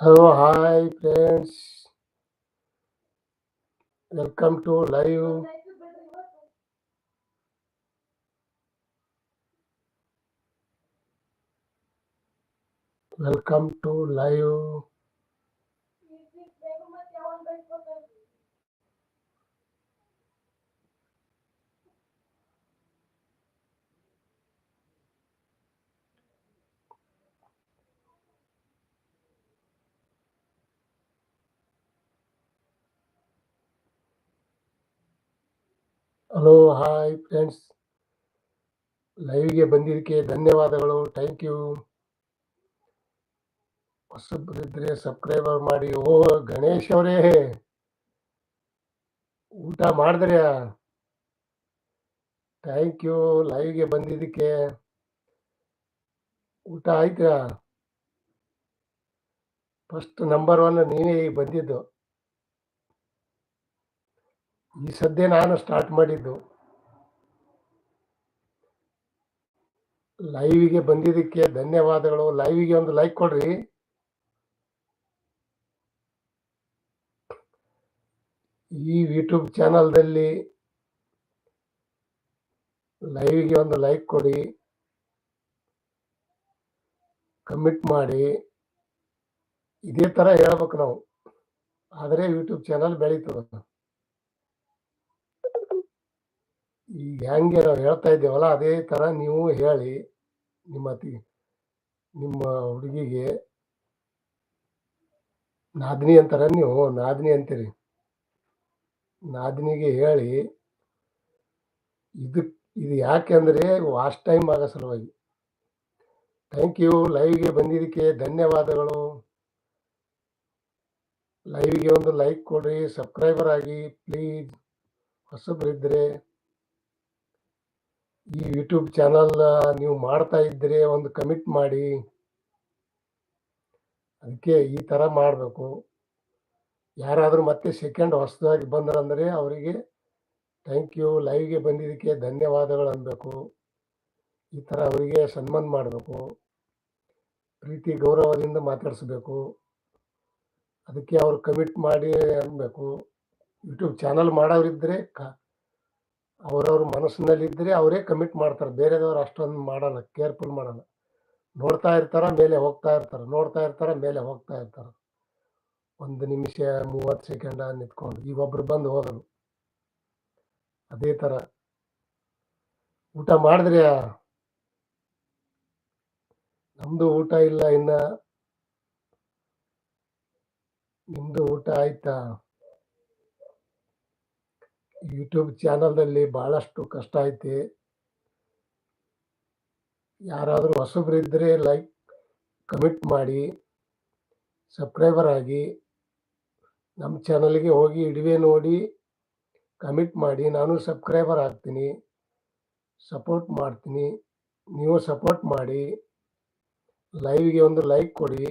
Hello, hi friends. Welcome to live. Welcome to live. Hello, hi friends. ಲೈವ್ಗೆ ಬಂದಿದ್ದಕ್ಕೆ ಧನ್ಯವಾದಗಳು. Thank you. ಹೊಸಬ್ರಿದ್ರೆ subscriber ಮಾಡಿ. ಓ, ಗಣೇಶ್ ಅವರೇ. ಊಟ ಮಾಡಿದ್ರ್ಯಾ ಥ್ಯಾಂಕ್ ಯು. ಲೈವ್ಗೆ ಬಂದಿದ್ದಕ್ಕೆ ಊಟ ಆಯ್ತಾ? ಫಸ್ಟ್ ನಂಬರ್ ಒನ್ ನೀವೇ ಈಗ ಬಂದಿದ್ದು. ಈ ಸದ್ಯ ನಾನು ಸ್ಟಾರ್ಟ್ ಮಾಡಿದ್ದು ಲೈವಿಗೆ ಬಂದಿದ್ದಕ್ಕೆ ಧನ್ಯವಾದಗಳು. ಲೈವಿಗೆ ಒಂದು ಲೈಕ್ ಕೊಡ್ರಿ. ಈ ಯೂಟ್ಯೂಬ್ ಚಾನಲ್ದಲ್ಲಿ ಲೈವ್ಗೆ ಒಂದು ಲೈಕ್ ಕೊಡಿ. ಕಮಿಟ್ ಮಾಡಿ. ಇದೇ ಥರ ಹೇಳ್ಬೇಕು ನಾವು. ಆದರೆ ಯೂಟ್ಯೂಬ್ ಚಾನಲ್ ಬೆಳೀತದೆ. ಈಗ ಹೆಂಗೆ ನಾವು ಹೇಳ್ತಾ ಇದ್ದೇವಲ್ಲ, ಅದೇ ಥರ ನೀವು ಹೇಳಿ ನಿಮ್ಮ ಅತಿ, ನಿಮ್ಮ ಹುಡುಗಿಗೆ ನಾದಿನಿ ಅಂತಾರ ನೀವು, ನಾದಿನಿ ಅಂತೀರಿ. ನಾದಿನಿಗೆ ಹೇಳಿ ಇದು ಇದು ಯಾಕೆ ಅಂದರೆ ವಾಸ್ಟ್ ಟೈಮ್ ಆಗೋ ಸಲುವಾಗಿ. ಥ್ಯಾಂಕ್ ಯು, ಲೈವ್ಗೆ ಬಂದಿದ್ದಕ್ಕೆ ಧನ್ಯವಾದಗಳು. ಲೈವ್ಗೆ ಒಂದು ಲೈಕ್ ಕೊಡ್ರಿ, ಸಬ್ಸ್ಕ್ರೈಬರ್ ಆಗಿ, ಪ್ಲೀಸ್, ಹೊಸಬ್ರಿದ್ರೆ. ಈ ಯೂಟ್ಯೂಬ್ ಚಾನಲ್ ನೀವು ಮಾಡ್ತಾ ಇದ್ರೆ ಒಂದು ಕಮಿಟ್ ಮಾಡಿ. ಅದಕ್ಕೆ ಈ ಥರ ಮಾಡಬೇಕು. ಯಾರಾದರೂ ಮತ್ತೆ ಸೆಕೆಂಡ್ ಹೊಸದಾಗಿ ಬಂದ್ರಂದರೆ ಅವರಿಗೆ ಥ್ಯಾಂಕ್ ಯು ಲೈವ್ಗೆ ಬಂದಿದ್ದಕ್ಕೆ ಧನ್ಯವಾದಗಳು ಅನ್ಬೇಕು. ಈ ಥರ ಅವರಿಗೆ ಸನ್ಮಾನ ಮಾಡಬೇಕು. ಪ್ರೀತಿ, ಗೌರವದಿಂದ ಮಾತಾಡಿಸ್ಬೇಕು. ಅದಕ್ಕೆ ಅವರು ಕಮಿಟ್ ಮಾಡಿ ಅನ್ಬೇಕು. ಯೂಟ್ಯೂಬ್ ಚಾನಲ್ ಮಾಡೋರಿದ್ದರೆ ಕ ಅವರವ್ರ ಮನಸ್ಸಿನಲ್ಲಿದ್ದರೆ ಅವರೇ ಕಮಿಟ್ ಮಾಡ್ತಾರೆ. ಬೇರೆದವ್ರು ಅಷ್ಟೊಂದು ಮಾಡಲ್ಲ ಕೇರ್ಫುಲ್ ಮಾಡಲ್ಲ. ನೋಡ್ತಾ ಇರ್ತಾರ, ಮೇಲೆ ಹೋಗ್ತಾ ಇರ್ತಾರೆ. ನೋಡ್ತಾ ಇರ್ತಾರ, ಮೇಲೆ ಹೋಗ್ತಾ ಇರ್ತಾರೆ. ಒಂದು ನಿಮಿಷ ಮೂವತ್ತು ಸೆಕೆಂಡ ನಿಂತ್ಕೊಂಡು, ಈಗ ಒಬ್ರು ಬಂದು ಹೋದರು. ಅದೇ ಥರ ಊಟ ಮಾಡಿದ್ರ್ಯಾ ನಮ್ಮದು ಊಟ ಇಲ್ಲ ಇನ್ನ. ನಿಮ್ಮದು ಊಟ ಆಯ್ತಾ? ಯೂಟ್ಯೂಬ್ ಚಾನಲ್ನಲ್ಲಿ ಭಾಳಷ್ಟು ಕಷ್ಟ ಐತಿ. ಯಾರಾದರೂ ಹೊಸಬ್ರಿದ್ದರೆ ಲೈಕ್, ಕಮಿಟ್ ಮಾಡಿ, ಸಬ್ಸ್ಕ್ರೈಬರ್ ಆಗಿ ನಮ್ಮ ಚಾನಲ್ಗೆ ಹೋಗಿ ಇಡುವೆ ನೋಡಿ, ಕಮಿಟ್ ಮಾಡಿ, ನಾನು ಸಬ್ಸ್ಕ್ರೈಬರ್ ಆಗ್ತೀನಿ, ಸಪೋರ್ಟ್ ಮಾಡ್ತೀನಿ, ನೀವು ಸಪೋರ್ಟ್ ಮಾಡಿ, ಲೈವ್ಗೆ ಒಂದು ಲೈಕ್ ಕೊಡಿ,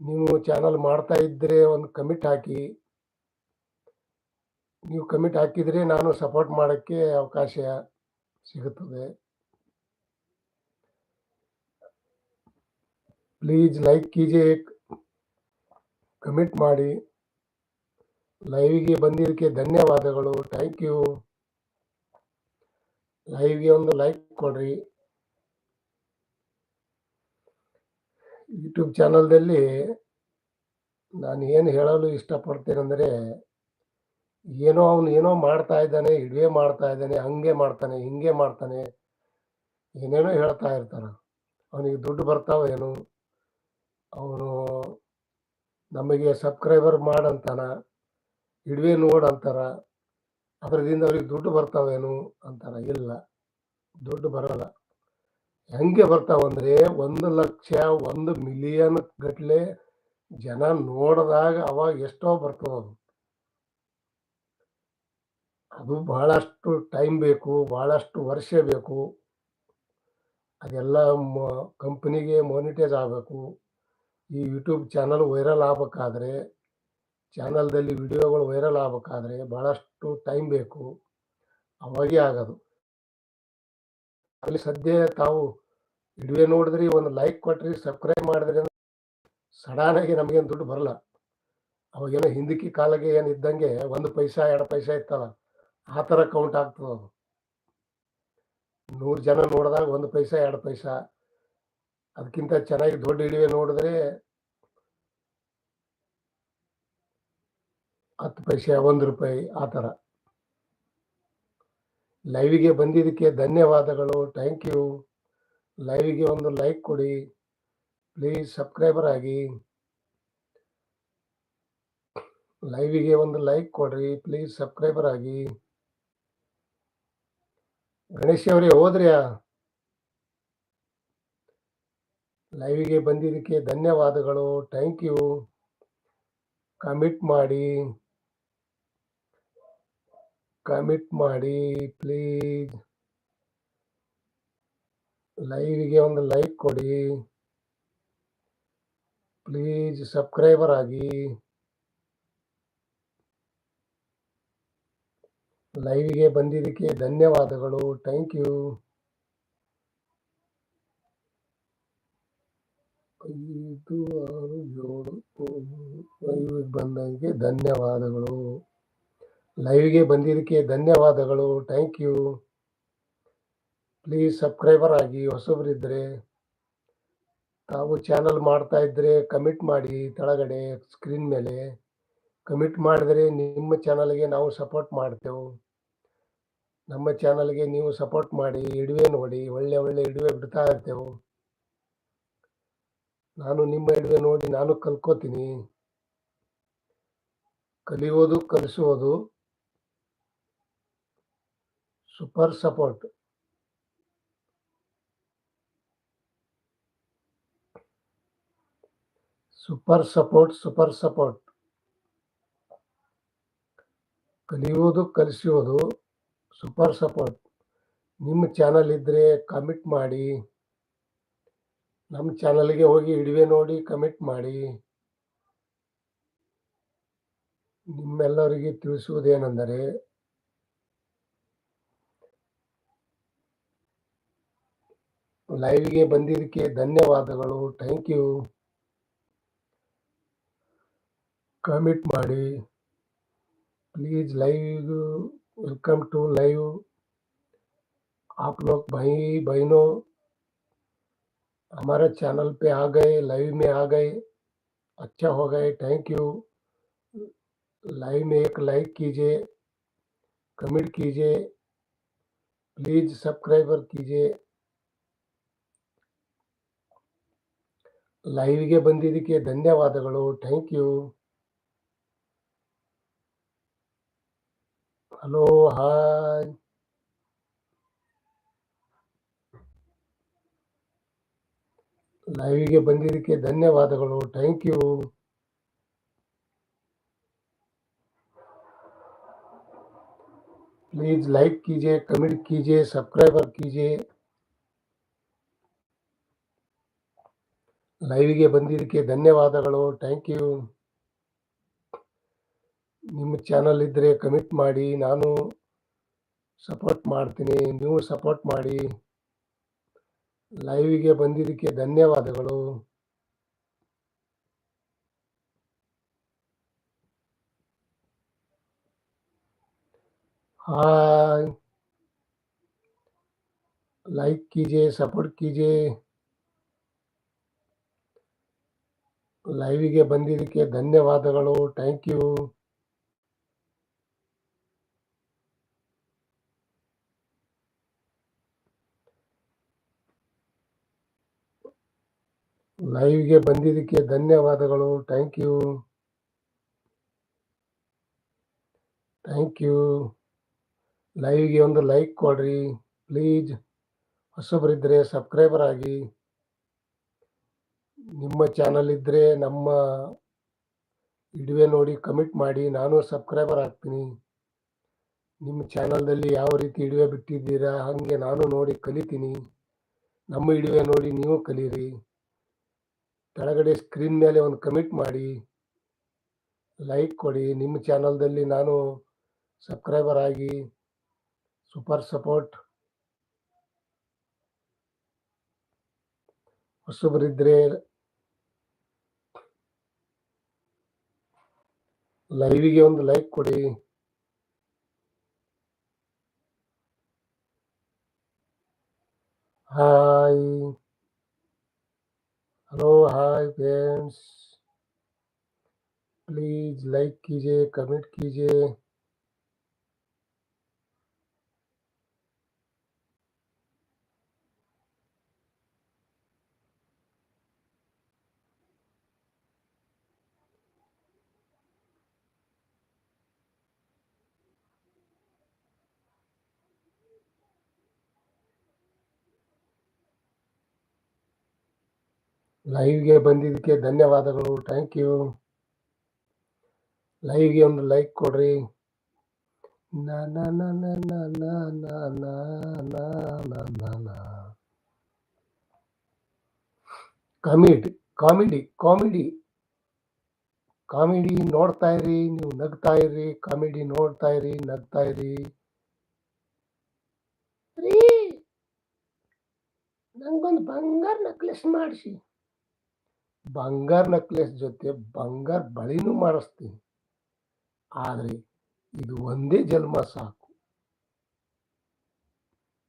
ನೀವು ಚಾನಲ್ ಮಾಡ್ತಾ ಇದ್ದರೆ ಒಂದು ಕಮಿಟ್ ಹಾಕಿ ನೀವು ಕಮಿಟ್ ಹಾಕಿದರೆ ನಾನು ಸಪೋರ್ಟ್ ಮಾಡೋಕ್ಕೆ ಅವಕಾಶ ಸಿಗುತ್ತದೆ. ಪ್ಲೀಸ್ ಲೈಕ್ ಕೀಜೆ ಕಮಿಟ್ ಮಾಡಿ. ಲೈವ್ಗೆ ಬಂದಿದ್ದಕ್ಕೆ ಧನ್ಯವಾದಗಳು. ಥ್ಯಾಂಕ್ ಯು ಲೈವ್ಗೆ ಒಂದು ಲೈಕ್ ಕೊಡ್ರಿ. ಯೂಟ್ಯೂಬ್ ಚಾನಲ್ದಲ್ಲಿ ನಾನು ಏನು ಹೇಳಲು ಇಷ್ಟಪಡ್ತೇನೆಂದರೆ ಏನೋ ಅವನು ಏನೋ ಮಾಡ್ತಾ ಇದ್ದಾನೆ, ಇಡುವೆ ಮಾಡ್ತಾ ಇದ್ದಾನೆ, ಹಂಗೆ ಮಾಡ್ತಾನೆ, ಹಿಂಗೆ ಮಾಡ್ತಾನೆ, ಏನೇನೋ ಹೇಳ್ತಾ ಇರ್ತಾರ ಅವನಿಗೆ ದುಡ್ಡು ಬರ್ತಾವೇನು ಅವನು ನಮಗೆ ಸಬ್ಸ್ಕ್ರೈಬರ್ ಮಾಡಂತಾನ ಇಡುವೆ ನೋಡು ಅಂತಾರ, ಅದ್ರದಿಂದ ಅವ್ರಿಗೆ ದುಡ್ಡು ಬರ್ತಾವೇನು ಅಂತಾರ ಇಲ್ಲ, ದುಡ್ಡು ಬರಲ್ಲ. ಹೆಂಗೆ ಬರ್ತಾವಂದ್ರೆ ಒಂದು ಲಕ್ಷ ಒಂದು ಮಿಲಿಯನ್ ಗಟ್ಟಲೆ ಜನ ನೋಡಿದಾಗ ಅವಾಗ ಎಷ್ಟೋ ಬರ್ತದ ಅದು ಅದು ಬಹಳಷ್ಟು ಟೈಮ್ ಬೇಕು, ಬಹಳಷ್ಟು ವರ್ಷ ಬೇಕು. ಅದೆಲ್ಲ ಕಂಪ್ನಿಗೆ ಮಾನಿಟೈಸ್ ಆಗಬೇಕು. ಈ ಯೂಟ್ಯೂಬ್ ಚಾನಲ್ ವೈರಲ್ ಆಗ್ಬೇಕಾದ್ರೆ ಚಾನಲ್ದಲ್ಲಿ ವಿಡಿಯೋಗಳು ವೈರಲ್ ಆಗ್ಬೇಕಾದ್ರೆ ಭಾಳಷ್ಟು ಟೈಮ್ ಬೇಕು. ಅವಾಗೇ ಆಗೋದು. ಅಲ್ಲಿ ಸದ್ಯ ತಾವು ವಿಡಿಯೋ ನೋಡಿದ್ರಿ ಒಂದು ಲೈಕ್ ಕೊಟ್ರಿ ಸಬ್ಸ್ಕ್ರೈಬ್ ಮಾಡಿದ್ರಿ ಅಂದ್ರೆ ಸಡನ್ ಆಗಿ ನಮಗೇನು ದುಡ್ಡು ಬರಲ್ಲ. ಅವಾಗೇನೋ ಹಿಂದಕ್ಕೆ ಕಾಲಿಗೆ ಏನು ಇದ್ದಂಗೆ ಒಂದು ಪೈಸಾ, ಎರಡು ಪೈಸಾ ಇತ್ತಲ್ಲ. ಆ ಥರ ಕೌಂಟ್ ಆಗ್ತದೆ ಅದು. ನೂರು ಜನ ನೋಡಿದಾಗ ಒಂದು ಪೈಸಾ, ಎರಡು ಪೈಸಾ. ಅದಕ್ಕಿಂತ ಚೆನ್ನಾಗಿ ದೊಡ್ಡ ಇಳಿವೆ ನೋಡಿದ್ರೆ ಹತ್ತು ಪೈಸೆ, ಒಂದು ರೂಪಾಯಿ ಆ ಥರ ಲೈವಿಗೆ ಬಂದಿದ್ದಕ್ಕೆ ಧನ್ಯವಾದಗಳು. ಥ್ಯಾಂಕ್ ಯು ಲೈವಿಗೆ ಒಂದು ಲೈಕ್ ಕೊಡಿ. ಪ್ಲೀಸ್ ಸಬ್ಸ್ಕ್ರೈಬರ್ ಆಗಿ. ಲೈವಿಗೆ ಒಂದು ಲೈಕ್ ಕೊಡ್ರಿ. ಪ್ಲೀಸ್ ಸಬ್ಸ್ಕ್ರೈಬರ್ ಆಗಿ. ಗಣೇಶ್ ಅವರೇ, ಹೋದ್ರ್ಯಾ? ಲೈವಿಗೆ ಬಂದಿದ್ದಕ್ಕೆ ಧನ್ಯವಾದಗಳು. ಥ್ಯಾಂಕ್ ಯು ಕಮಿಟ್ ಮಾಡಿ. ಕಮಿಟ್ ಮಾಡಿ ಪ್ಲೀಸ್ ಲೈವಿಗೆ ಒಂದು ಲೈಕ್ ಕೊಡಿ. ಪ್ಲೀಸ್ ಸಬ್ಸ್ಕ್ರೈಬರ್ ಆಗಿ. ಲೈವಿಗೆ ಬಂದಿದ್ದಕ್ಕೆ ಧನ್ಯವಾದಗಳು. ಥ್ಯಾಂಕ್ ಯು ಐದು ಆರು ಏಳು ಬಂದಂಗೆ ಧನ್ಯವಾದಗಳು. ಲೈವ್ಗೆ ಬಂದಿದ್ದಕ್ಕೆ ಧನ್ಯವಾದಗಳು. ಥ್ಯಾಂಕ್ ಯು ಪ್ಲೀಸ್ ಸಬ್ಸ್ಕ್ರೈಬರ್ ಆಗಿ ಹೊಸಬರಿದ್ದರೆ, ತಾವು ಚಾನಲ್ ಮಾಡ್ತಾ ಇದ್ದರೆ ಕಮಿಟ್ ಮಾಡಿ, ತಳಗಡೆ ಸ್ಕ್ರೀನ್ ಮೇಲೆ. ಕಮಿಟ್ ಮಾಡಿದರೆ ನಿಮ್ಮ ಚಾನಲ್ಗೆ ನಾವು ಸಪೋರ್ಟ್ ಮಾಡ್ತೇವೆ. ನಮ್ಮ ಚಾನಲ್ಗೆ ನೀವು ಸಪೋರ್ಟ್ ಮಾಡಿ, ಇಡುವೆ ನೋಡಿ, ಒಳ್ಳೆ ಒಳ್ಳೆ ಇಡುವೆ ಬಿಡ್ತಾ ಇರ್ತೇವೆ. ನಾನು ನಿಮ್ಮ ಇಡುವೆ ನೋಡಿ ನಾನು ಕಲ್ಕೋತೀನಿ. ಕಲಿಯೋದು ಕಲಿಸುವುದು super support super support super support ಕಲಿಯುವುದು ಕಲಿಸೋದು ಸೂಪರ್ ಸಪೋರ್ಟ್. ನಿಮ್ಮ ಚಾನಲ್ ಇದ್ದರೆ ಕಮಿಟ್ ಮಾಡಿ. ನಮ್ಮ ಚಾನಲ್ಗೆ ಹೋಗಿ ಇಡುವೆ ನೋಡಿ ಕಮಿಟ್ ಮಾಡಿ. ನಿಮ್ಮೆಲ್ಲರಿಗೆ ತಿಳಿಸುವುದೇನೆಂದರೆ, ಲೈವ್ಗೆ ಬಂದಿದ್ದಕ್ಕೆ ಧನ್ಯವಾದಗಳು. Thank you. ಕಮಿಟ್ ಮಾಡಿ. please live welcome to live आप लोग भाई बहनों हमारे चैनल पे आ गए लाइव में आ गए अच्छा हो गए थैंक यू लाइव में एक लाइक कीजिए कमेंट कीजिए प्लीज सब्सक्राइबर कीजिए ಲೈವ್ಗೆ ಬಂದಿದ್ದಕ್ಕೆ ಧನ್ಯವಾದಗಳು ಥ್ಯಾಂಕ್ ಯು ಹಲೋ ಹಾಯ್ ಲೈವ್ಗೆ ಬಂದಿದ್ದಕ್ಕೆ ಧನ್ಯವಾದಗಳು ಥ್ಯಾಂಕ್ ಯು प्लीज लाइक कीजिए कमेंट कीजिए सब्सक्राइबर कीजिए ಲೈವ್ಗೆ ಬಂದಿದ್ದಕ್ಕೆ ಧನ್ಯವಾದಗಳು ಥ್ಯಾಂಕ್ ಯು ನಿಮ್ಮ ಚಾನಲ್ ಇದ್ದರೆ ಕಮಿಟ್ ಮಾಡಿ ನಾನು ಸಪೋರ್ಟ್ ಮಾಡ್ತೀನಿ ನೀವು ಸಪೋರ್ಟ್ ಮಾಡಿ ಲೈವ್ಗೆ ಬಂದಿದ್ದಕ್ಕೆ ಧನ್ಯವಾದಗಳು हाय लाइक कीजिए सपोर्ट कीजिए ಲೈವಿಗೆ ಬಂದಿದ್ದಕ್ಕೆ ಧನ್ಯವಾದಗಳು ಥ್ಯಾಂಕ್ ಯು ಲೈವ್ಗೆ ಬಂದಿದ್ದಕ್ಕೆ ಧನ್ಯವಾದಗಳು. ಥ್ಯಾಂಕ್ ಯು ಥ್ಯಾಂಕ್ ಯು ಲೈವ್ಗೆ ಒಂದು ಲೈಕ್ ಕೊಡ್ರಿ. ಪ್ಲೀಸ್ ಹೊಸಬರಿದ್ದರೆ ಸಬ್ಸ್ಕ್ರೈಬರ್ ಆಗಿ. ನಿಮ್ಮ ಚಾನಲ್ ಇದ್ದರೆ ನಮ್ಮ ವಿಡಿಯೋ ನೋಡಿ ಕಮಿಟ್ ಮಾಡಿ. ನಾನು ಸಬ್ಸ್ಕ್ರೈಬರ್ ಆಗ್ತೀನಿ. ನಿಮ್ಮ ಚಾನಲ್ದಲ್ಲಿ ಯಾವ ರೀತಿ ವಿಡಿಯೋ ಬಿಟ್ಟಿದ್ದೀರಾ, ಹಾಗೆ ನಾನು ನೋಡಿ ಕಲಿತೀನಿ. ನಮ್ಮ ವಿಡಿಯೋ ನೋಡಿ ನೀವು ಕಲೀರಿ. ಕೆಳಗಡೆ ಸ್ಕ್ರೀನ್ ಮೇಲೆ ಒಂದು ಕಮಿಟ್ ಮಾಡಿ ಲೈಕ್ ಕೊಡಿ. ನಿಮ್ಮ ಚಾನಲ್ದಲ್ಲಿ ನಾನು ಸಬ್ಸ್ಕ್ರೈಬರ್ ಆಗಿ ಸೂಪರ್ ಸಪೋರ್ಟ್ ಹೊಸಬರಿದ್ರೆ ಲೈವಿಗೆ ಒಂದು ಲೈಕ್ ಕೊಡಿ. Hi hello hi friends. Please like कीजिए कमेंट कीजिए। ಲೈವ್ಗೆ ಬಂದಿದ್ದಕ್ಕೆ ಧನ್ಯವಾದಗಳು ಥ್ಯಾಂಕ್ ಯು ಲೈವ್ಗೆ ಒಂದು ಲೈಕ್ ಕೊಡ್ರಿ ಕಾಮಿಡಿ ಕಾಮಿಡಿ ಕಾಮಿಡಿ ಕಾಮಿಡಿ ನೋಡ್ತಾ ಇರಿ ನೀವು ನಗ್ತಾ ಇರಿ ಕಾಮಿಡಿ ನೋಡ್ತಾ ಇರಿ ನಗ್ತಾ ಇರಿ ನಂಗೊಂದು ಬಂಗಾರ ನೆಕ್ಲೆಸ್ ಮಾಡಿಸಿ ಬಂಗಾರ ನಕ್ಲೆಸ್ ಜೊತೆ ಬಂಗಾರ ಬಳಿನೂ ಮಾಡಿಸ್ತೀನಿ. ಆದರೆ ಇದು ಒಂದೇ ಜನ್ಮ ಸಾಕು.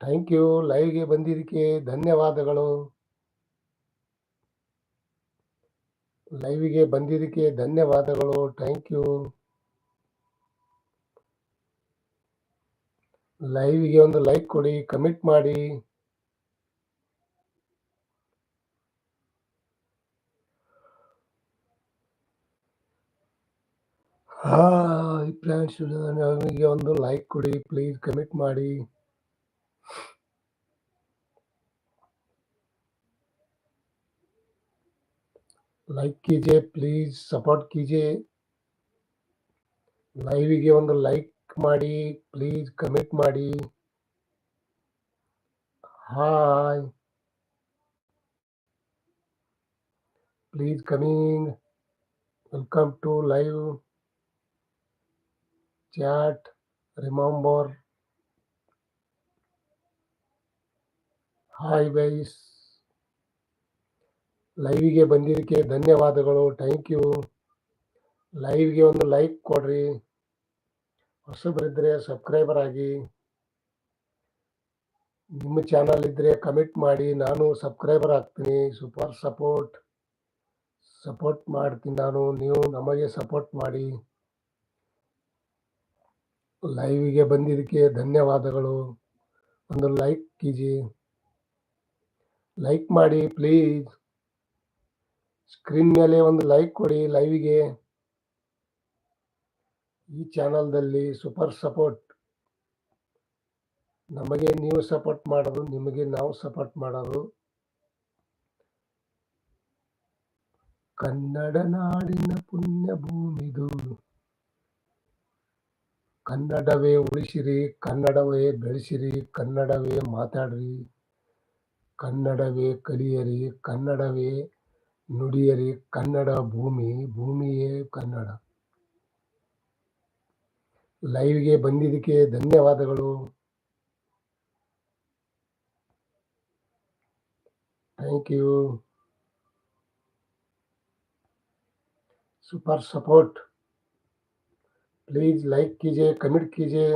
ಥ್ಯಾಂಕ್ ಯು ಲೈವ್ಗೆ ಬಂದಿದ್ದಕ್ಕೆ ಧನ್ಯವಾದಗಳು. ಲೈವಿಗೆ ಬಂದಿದ್ದಕ್ಕೆ ಧನ್ಯವಾದಗಳು. ಥ್ಯಾಂಕ್ ಯು ಲೈವಿಗೆ ಒಂದು ಲೈಕ್ ಕೊಡಿ ಕಮೆಂಟ್ ಮಾಡಿ. लाइक प्लीज़ कमेंट लाइक कीजिए प्लीज़ सपोर्ट कीजिए लाइव के like please comment hi please coming welcome to live chat remember hi byes ಲೈವ್ಗೆ ಬಂದಿದ್ದಕ್ಕೆ ಧನ್ಯವಾದಗಳು. Thank you. ಲೈವ್ಗೆ ಒಂದು ಲೈಕ್ ಕೊಡ್ರಿ. ಹೊಸಬರಿದ್ದರೆ ಸಬ್ಸ್ಕ್ರೈಬರ್ ಆಗಿ. ನಿಮ್ಮ ಚಾನಲ್ ಇದ್ದರೆ ಕಮೆಂಟ್ ಮಾಡಿ. ನಾನು ಸಬ್ಸ್ಕ್ರೈಬರ್ ಆಗ್ತೀನಿ. Super support. ಸಪೋರ್ಟ್ ಮಾಡ್ತೀನಿ ನಾನು. ನೀವು ನಮಗೆ ಸಪೋರ್ಟ್ ಮಾಡಿ. ಲೈವ್ಗೆ ಬಂದಿದ್ದಕ್ಕೆ ಧನ್ಯವಾದಗಳು. ಒಂದು ಲೈಕ್ ಕೀಜಿ. ಲೈಕ್ ಮಾಡಿ ಪ್ಲೀಸ್ ಸ್ಕ್ರೀನ್ ಮೇಲೆ ಒಂದು ಲೈಕ್ ಕೊಡಿ ಲೈವ್ಗೆ ಈ ಚಾನಲ್ದಲ್ಲಿ ಸೂಪರ್ ಸಪೋರ್ಟ್ ನಮಗೆ ನೀವು ಸಪೋರ್ಟ್ ಮಾಡೋದು, ನಿಮಗೆ ನಾವು ಸಪೋರ್ಟ್ ಮಾಡೋದು. ಕನ್ನಡ ನಾಡಿನ ಪುಣ್ಯ ಭೂಮಿದು ಕನ್ನಡವೇ ಉಳಿಸಿರಿ, ಕನ್ನಡವೇ ಬೆಳೆಸಿರಿ, ಕನ್ನಡವೇ ಮಾತಾಡ್ರಿ. ಕನ್ನಡವೇ ಕಲಿಯರಿ, ಕನ್ನಡವೇ ನುಡಿಯರಿ, ಕನ್ನಡ ಭೂಮಿ, ಭೂಮಿಯೇ ಕನ್ನಡ. ಲೈವ್ಗೆ ಬಂದಿದ್ದಕ್ಕೆ ಧನ್ಯವಾದಗಳು. Thank you. Super support. Please like कीजिए कमेंट कीजिए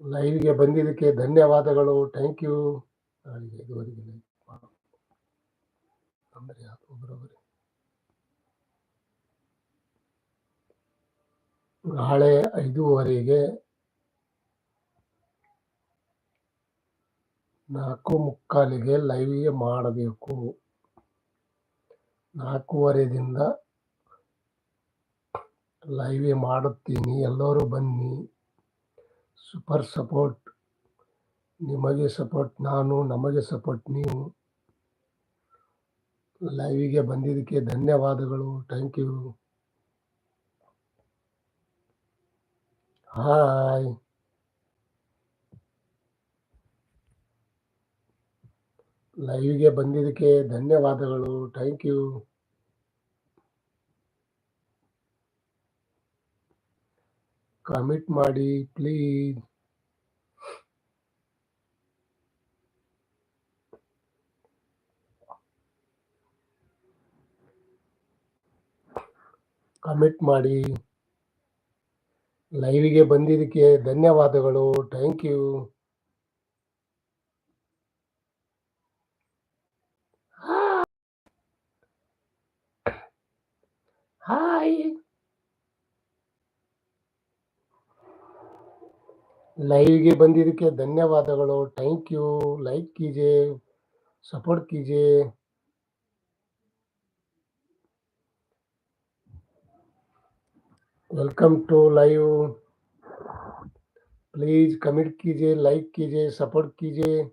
ಲೈವ್ಗೆ ಬಂದಿದ್ದಕ್ಕೆ ಧನ್ಯವಾದಗಳು ಥ್ಯಾಂಕ್ ಯು ನಾಳೆಗೆ ಇದುವರೆಗೆ ಲೈಕ್ ಮಾಡು ಅಂದರೆ ಅದು ಒಬ್ಬರೊಬ್ಬರೇ ನಾಳೆ ಐದೂವರೆಗೆ ನಾಲ್ಕು ಮುಕ್ಕಾಲಿಗೆ ಲೈವ್ಗೆ ಮಾಡಬೇಕು. ನಾಲ್ಕೂವರೆದಿಂದ ಲೈವ್ ಮಾಡುತ್ತೀನಿ. ಎಲ್ಲರೂ ಬನ್ನಿ. Super support. ನಿಮಗೆ ಸಪೋರ್ಟ್, ನಾನು ನಮಗೆ ಸಪೋರ್ಟ್. ನೀವು ಲೈವಿಗೆ ಬಂದಿದ್ದಕ್ಕೆ ಧನ್ಯವಾದಗಳು. Thank you. ಹಾಯ್. ಲೈವ್ಗೆ ಬಂದಿದ್ದಕ್ಕೆ ಧನ್ಯವಾದಗಳು. Thank you. ಕಮಿಟ್ ಮಾಡಿ, ಪ್ಲೀಸ್. ಕಮಿಟ್ ಮಾಡಿ. ಲೈವಿಗೆ ಬಂದಿದ್ದಕ್ಕೆ ಧನ್ಯವಾದಗಳು. Thank you. Hi. लाइव बंद धन्यवाद थैंक यू लाइक कीजिए सपोर्ट कीजिए welcome to live please comment कीजिए लाइक कीजिए सपोर्ट कीजिए